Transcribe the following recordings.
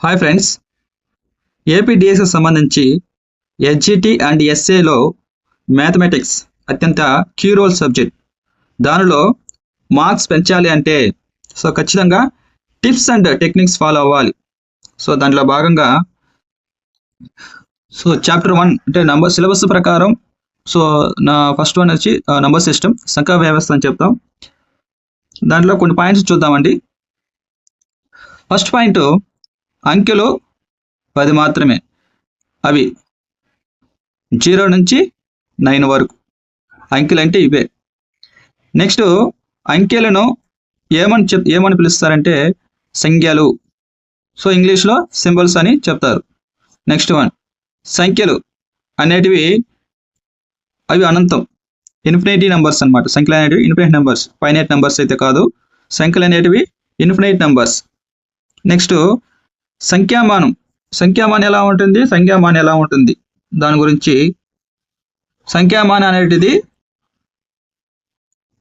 Hi friends ఏపీడిఎస్కి సంబంధించి SGT and ఎస్ఏలో mathematics అత్యంత క్యూరోల్ రోల్ సబ్జెక్ట్ దానిలో మార్క్స్ పెంచాలి అంటే సో ఖచ్చితంగా టిప్స్ అండ్ టెక్నిక్స్ ఫాలో అవ్వాలి. సో దాంట్లో భాగంగా సో చాప్టర్ వన్ అంటే నంబర్ సిలబస్ ప్రకారం సో నా ఫస్ట్ వన్ వచ్చి నంబర్ సిస్టమ్ సంఖ్యా వ్యవస్థ అని చెప్తాం. దాంట్లో కొన్ని పాయింట్స్ చూద్దామండి. ఫస్ట్ పాయింట్ అంకెలు పది మాత్రమే. అవి జీరో నుంచి నైన్ వరకు. అంకెలు అంటే ఇవే. నెక్స్ట్ అంకెలను ఏమని చెప్ ఏమని పిలుస్తారంటే సంఖ్యలు. సో ఇంగ్లీష్లో సింబల్స్ అని చెప్తారు. నెక్స్ట్ వన్ సంఖ్యలు అనేటివి అవి అనంతం. ఇన్ఫినిటీ నెంబర్స్ అన్నమాట. సంఖ్యలు అనేటివి ఇన్ఫినిట్ నెంబర్స్. ఫైనైట్ నెంబర్స్ అయితే కాదు. సంఖ్యలు అనేటివి ఇన్ఫినైట్ నెంబర్స్. నెక్స్ట్ సంఖ్యామానం. సంఖ్యామానం ఎలా ఉంటుంది? సంఖ్యామానం ఎలా ఉంటుంది? దాని గురించి సంఖ్యామానం అనేటిది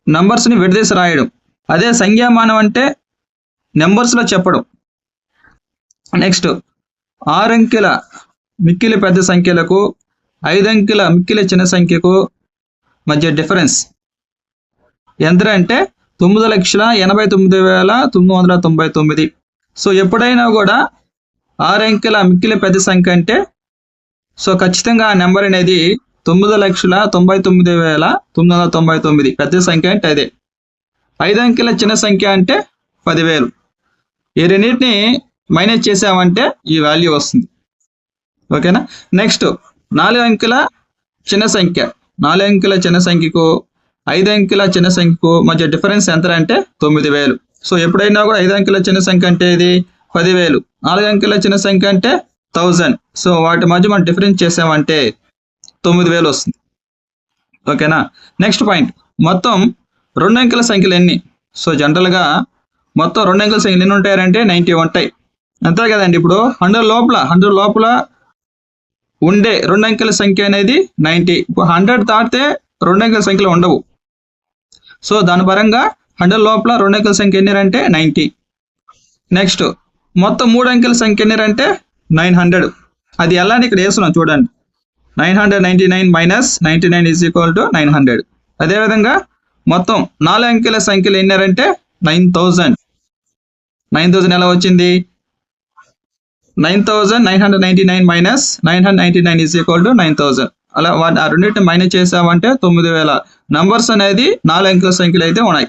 నంబర్స్ని విడదీసి రాయడం. అదే సంఖ్యామానం అంటే నెంబర్స్లో చెప్పడం. నెక్స్ట్ ఆరంకెల మిక్కిలి పెద్ద సంఖ్యలకు ఐదంకెల మిక్కిలి చిన్న సంఖ్యకు మధ్య డిఫరెన్స్. ఎంత అంటే తొమ్మిది లక్షల ఎనభై తొమ్మిది వేల తొమ్మిది వందల తొంభై తొమ్మిది. సో ఎప్పుడైనా కూడా ఆరు అంకెల మిక్కిలి పెద్ద సంఖ్య అంటే సో ఖచ్చితంగా ఆ నెంబర్ అనేది తొమ్మిది లక్షల తొంభై తొమ్మిది వేల తొమ్మిది వందల తొంభై తొమ్మిది. పెద్ద సంఖ్య అంటే అదే. ఐదు అంకెల చిన్న సంఖ్య అంటే పదివేలు. ఈ రెండింటిని మైనస్ చేసామంటే ఈ వాల్యూ వస్తుంది. ఓకేనా? నెక్స్ట్ నాలుగు అంకెల చిన్న సంఖ్య. నాలుగు అంకెల చిన్న సంఖ్యకు ఐదు అంకెల చిన్న సంఖ్యకు మధ్య డిఫరెన్స్ ఎంత అంటే తొమ్మిది వేలు. సో ఎప్పుడైనా కూడా ఐదు అంకెల చిన్న సంఖ్య అంటే ఇది పదివేలు. నాలుగు అంకెల చిన్న సంఖ్య అంటే థౌజండ్. సో వాటి మధ్య మనం డిఫరెన్స్ చేసామంటే తొమ్మిది వేలు వస్తుంది. ఓకేనా? Next point. మొత్తం రెండు అంకెల సంఖ్యలు ఎన్ని? సో జనరల్గా మొత్తం రెండు అంకెల సంఖ్యలు ఎన్ని ఉంటాయంటే నైంటీ ఉంటాయి. అంతే కదండి ఇప్పుడు? హండ్రెడ్ లోపల హండ్రెడ్ లోపల ఉండే రెండు అంకెల సంఖ్య అనేది నైంటీ. ఇప్పుడు హండ్రెడ్ దాటితే రెండు అంకెల సంఖ్యలు ఉండవు. సో దాని పరంగా హండ్రెడ్ లోపల రెండు అంకెల సంఖ్య ఎన్ని అంటే నైంటీ. నెక్స్ట్ మొత్తం మూడు అంకెల సంఖ్య ఎన్ని అంటే నైన్ హండ్రెడ్. అది ఎలా అని ఇక్కడ వేస్తున్నాం చూడండి. Nine hundred ninety nine minus ninety nine is equal to nine hundred. అదేవిధంగా మొత్తం నాలుగు అంకెల సంఖ్యలు ఎన్నారంటే నైన్ థౌజండ్. నైన్ థౌజండ్ ఎలా వచ్చింది? Nine thousand nine hundred ninety nine minus nine hundred ninety nine is equal to nine thousand. అలా వాటి ఆ రెండింటిని మైనస్ చేసామంటే తొమ్మిది వేల. నంబర్స్ అనేది నాలుగు అంకెల సంఖ్యలు అయితే ఉన్నాయి.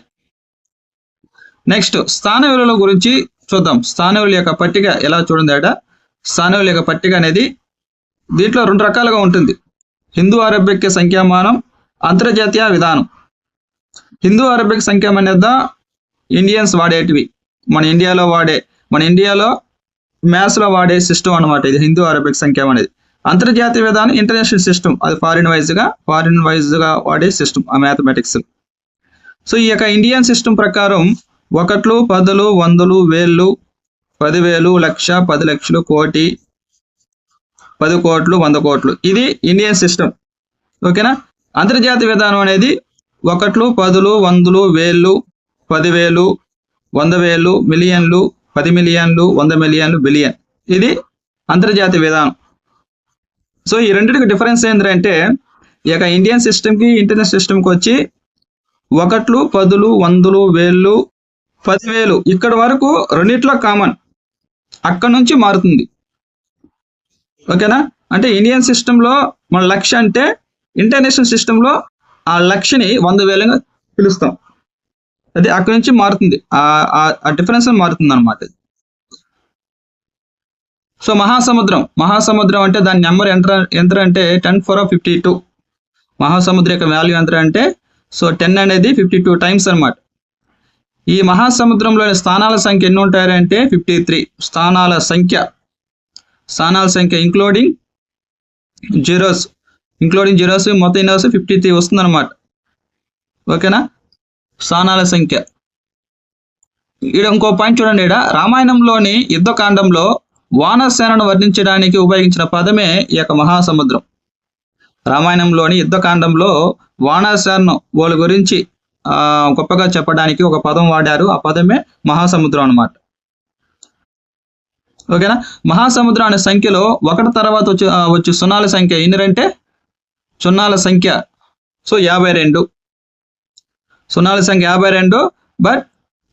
నెక్స్ట్ స్థాన విలువల గురించి చూద్దాం. స్థానికుల యొక్క పట్టిక ఎలా చూడండి ఏట స్థాన యొక్క పట్టిక అనేది దీంట్లో రెండు రకాలుగా ఉంటుంది. హిందూ అరబిక్ సంఖ్యామానం అంతర్జాతీయ విధానం. హిందూ అరబిక్ సంఖ్యామానం అనేది ఇండియన్స్ వాడేటివి. మన ఇండియాలో వాడే మన ఇండియాలో మ్యాథ్స్లో వాడే సిస్టమ్ అనమాట ఇది హిందూ అరబిక్ సంఖ్యాం అనేది. అంతర్జాతీయ విధానం ఇంటర్నేషనల్ సిస్టమ్ అది ఫారిన్ వైజ్గా ఫారిన్ వైజ్గా వాడే సిస్టమ్ ఆ మ్యాథమెటిక్స్ సో ఈ యొక్క ఇండియన్ సిస్టమ్ ప్రకారం ఒకట్లు పదులు వందలు వేళ్ళు పదివేలు లక్ష పది లక్షలు కోటి పది కోట్లు వంద కోట్లు. ఇది ఇండియన్ సిస్టమ్. ఓకేనా? అంతర్జాతీయ విధానం అనేది ఒకట్లు పదులు వందలు వేళ్ళు పదివేలు వంద వేలు మిలియన్లు పది మిలియన్లు వంద మిలియన్లు బిలియన్. ఇది అంతర్జాతీయ విధానం. సో ఈ రెండింటికి డిఫరెన్స్ ఏంటంటే ఈ యొక్క ఇండియన్ సిస్టమ్కి ఇంటర్నెట్ సిస్టమ్కి వచ్చి ఒకట్లు పదులు వందలు వేళ్ళు పదివేలు. ఇక్కడ వరకు రెండిట్లో కామన్ అక్కడ నుంచి మారుతుంది. ఓకేనా? అంటే ఇండియన్ సిస్టంలో మన లక్ష అంటే ఇంటర్నేషనల్ సిస్టంలో ఆ లక్షని వంద వేలుగా పిలుస్తాం. అది అక్కడ నుంచి మారుతుంది. ఆ డిఫరెన్స్ మారుతుంది అనమాట సో మహాసముద్రం. మహాసముద్రం అంటే దాని నెంబర్ ఎంత ఎంత అంటే టెన్ ఫోర్ ఫిఫ్టీ టూ మహాసముద్ర యొక్క వాల్యూ ఎంత అంటే సో టెన్ అనేది ఫిఫ్టీ టూ టైమ్స్ అనమాట ఈ మహాసముద్రంలోని స్థానాల సంఖ్య ఎన్ని ఉంటాయంటే ఫిఫ్టీ త్రీ స్థానాల సంఖ్య. స్థానాల సంఖ్య ఇంక్లూడింగ్ జీరోస్ ఇంక్లూడింగ్ జీరోస్ మొత్తం ఎన్ని వస్తే ఫిఫ్టీ త్రీ వస్తుందన్నమాట. ఓకేనా? స్థానాల సంఖ్య. ఇక్కడ ఇంకో పాయింట్ చూడండి ఇక్కడ. రామాయణంలోని యుద్ధకాండంలో వానసేనను వర్ణించడానికి ఉపయోగించిన పదమే ఈ యొక్క మహాసముద్రం. రామాయణంలోని యుద్ధకాండంలో వానసేనను వాళ్ళ గురించి గొప్పగా చెప్పడానికి ఒక పదం వాడారు. ఆ పదమే మహాసముద్రం అన్నమాట. ఓకేనా? మహాసముద్రం అనే సంఖ్యలో ఒకటి తర్వాత వచ్చి వచ్చి వచ్చే సున్నాల సంఖ్య ఎన్నిరంటే? సున్నాల సంఖ్య. సో యాభై రెండు. సున్నాల సంఖ్య యాభై రెండు బట్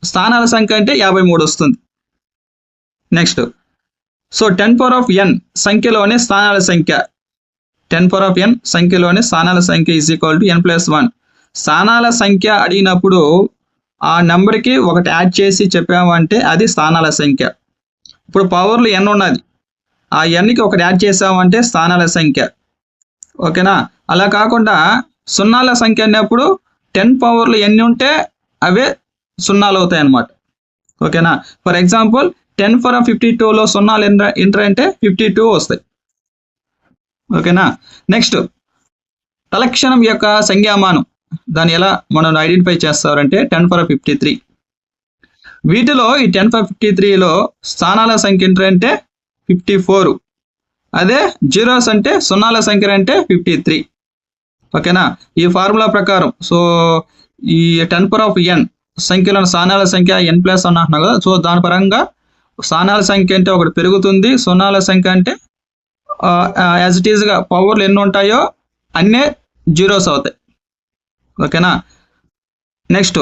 స్థానాల సంఖ్య అంటే యాభై మూడు వస్తుంది. Next. So ten power of N సంఖ్యలోని స్థానాల సంఖ్య. టెన్ పవర్ ఆఫ్ ఎన్ సంఖ్యలోని స్థానాల సంఖ్య is equal to N plus one. స్థానాల సంఖ్య అడిగినప్పుడు ఆ నెంబర్కి ఒకటి యాడ్ చేసి చెప్పామంటే అది స్థానాల సంఖ్య. ఇప్పుడు పవర్లు ఎన్ ఉన్నది. ఆ ఎన్కి ఒకటి యాడ్ చేసామంటే స్థానాల సంఖ్య. ఓకేనా? అలా కాకుండా సున్నాల సంఖ్య అన్నప్పుడు టెన్ పవర్లు ఎన్ని ఉంటే అవే సున్నాలు అవుతాయి అన్నమాట ఓకేనా? For example ten for fifty టూలో సున్నాలు ఎంటర్ ఎంటర్ అంటే ఫిఫ్టీ టూ వస్తాయి. ఓకేనా? నెక్స్ట్ తలక్షణం యొక్క సంజ్ఞామానం. దాన్ని ఎలా మనం ఐడెంటిఫై చేస్తారంటే టెన్ ఫర్ ఫిఫ్టీ త్రీ వీటిలో ఈ టెన్ ఫర్ ఫిఫ్టీ త్రీలో స్థానాల సంఖ్య ఏంటంటే ఫిఫ్టీ ఫోర్ అదే జీరోస్ అంటే సున్నాల సంఖ్య అంటే ఫిఫ్టీ త్రీ ఓకేనా? ఈ ఫార్ములా ప్రకారం సో ఈ టెన్ పవర్ ఆఫ్ ఎన్ సంఖ్యలో స్థానాల సంఖ్య ఎన్ ప్లస్ అని అంటున్నాం కదా సో దాని పరంగా స్థానాల సంఖ్య అంటే ఒకటి పెరుగుతుంది సున్నాల సంఖ్య అంటే యాజ్ ఇట్ ఈస్గా పవర్లు ఎన్ని ఉంటాయో అన్నీ జీరోస్ అవుతాయి. ఓకేనా? నెక్స్ట్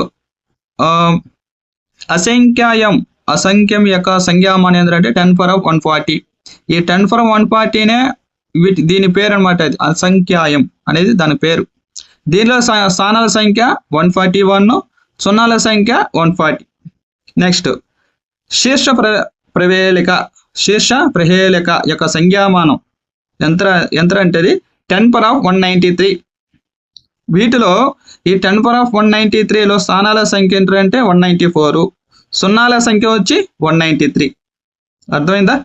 అసంఖ్యాయం అసంఖ్యం యొక్క సంఖ్యాం అనేది అంటే ten power of one forty ఈ టెన్ ఫర్ వన్ ఫార్టీనే వీటి దీని పేరు అనమాట అసంఖ్యాయం అనేది దాని పేరు. దీనిలో స్థానాల సంఖ్య వన్ ఫార్టీ వన్ సున్నాల సంఖ్య వన్ ఫార్టీ నెక్స్ట్ శీర్ష ప్ర ప్రవేళిక శీర్ష ప్రహేళిక యొక్క సంఖ్యామానం ఎంత ఎంత అంటే ten power of one ninety three వీటిలో ఈ ten power of one ninety త్రీలో స్థానాల సంఖ్య ఏంటంటే వన్ నైంటీ ఫోర్. సున్నాల సంఖ్య వచ్చి వన్ నైంటీ త్రీ. అర్థమైందా?